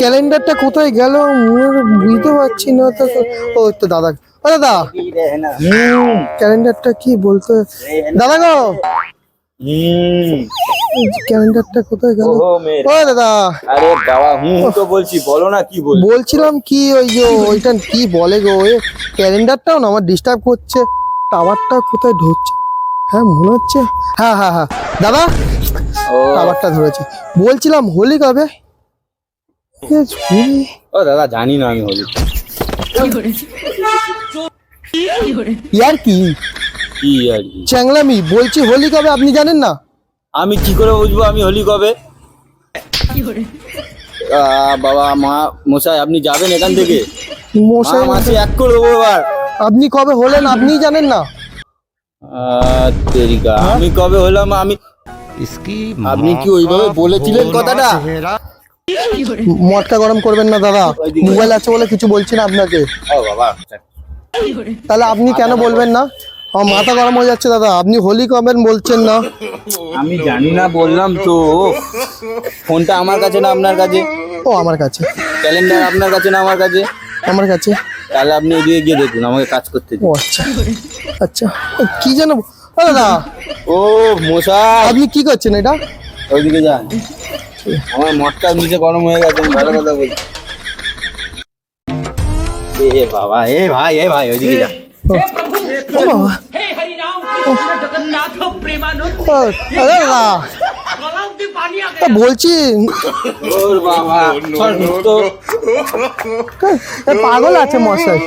ক্যালেন্ডারটা কোথায় গেল? বুঝতে পারছি না তো। ও তো দাদা। ও দাদা। ক্যালেন্ডারটা কি বলতে? দাদা গো। ক্যালেন্ডারটা কোথায় গেল? ও দাদা। আরে বাবা হুম তো বলছি বলো না কি বল বলছিলাম কি ওই যে ওইটা কি বলে গো? ওই ক্যালেন্ডারটাও না আমার ডিস্টার্ব করছে। টাওয়ারটা কোথায় ঢুকছে? হ্যাঁ মনে হচ্ছে। হ্যাঁ হ্যাঁ হ্যাঁ। দাদা ও। টাওয়ারটা ধরেছে। বলছিলাম হোলি কবে? ও দাদা জানি না আমি হলি। ইয়ার কি? কি আর কি? চ্যাংলামি বলছি হোলি কবে আপনি জানেন না? আমি কি করে বুঝব আমি হলি কবে? বাবা মা মশাই আপনি যাবেন এখান থেকে? মশাই মাসে এক করে দেবো এবার। আপনি কবে হলেন আপনি জানেন না? তেরিকা আমি কবে হলাম? আমি আপনি কি ওইভাবে বলেছিলেন কথাটা? মটকা গরম করবেন না দাদা। মোবাইল আছে বলে কিছু বলছি না আপনাকে। ও বাবা। তাহলে আপনি কেন বলবেন না? আমার মাথা গরম হয়ে যাচ্ছে দাদা। আপনি হোলি কবে বলছেন না? আমি জানি না বললাম তো। ফোনটা আমার কাছে না আপনার কাছে? ও আমার কাছে। ক্যালেন্ডার আপনার কাছে না আমার কাছে? আমার কাছে। তাহলে আপনি এদিকে গিয়ে দেখুন আমাকে কাজ করতে ও আচ্ছা। আচ্ছা। ও, কি যেন ও দাদা। ও মশা আপনি কি করছেন এটা? ওইদিকে যান। আমার মটকা নিচে গরম হয়ে গেছে ভালো কথা বলছি। এ বাবা এ ভাই এ ভাই ওইদিকে যা। ও বাবা দাদা তা বলছি পাগল আছে মশাই।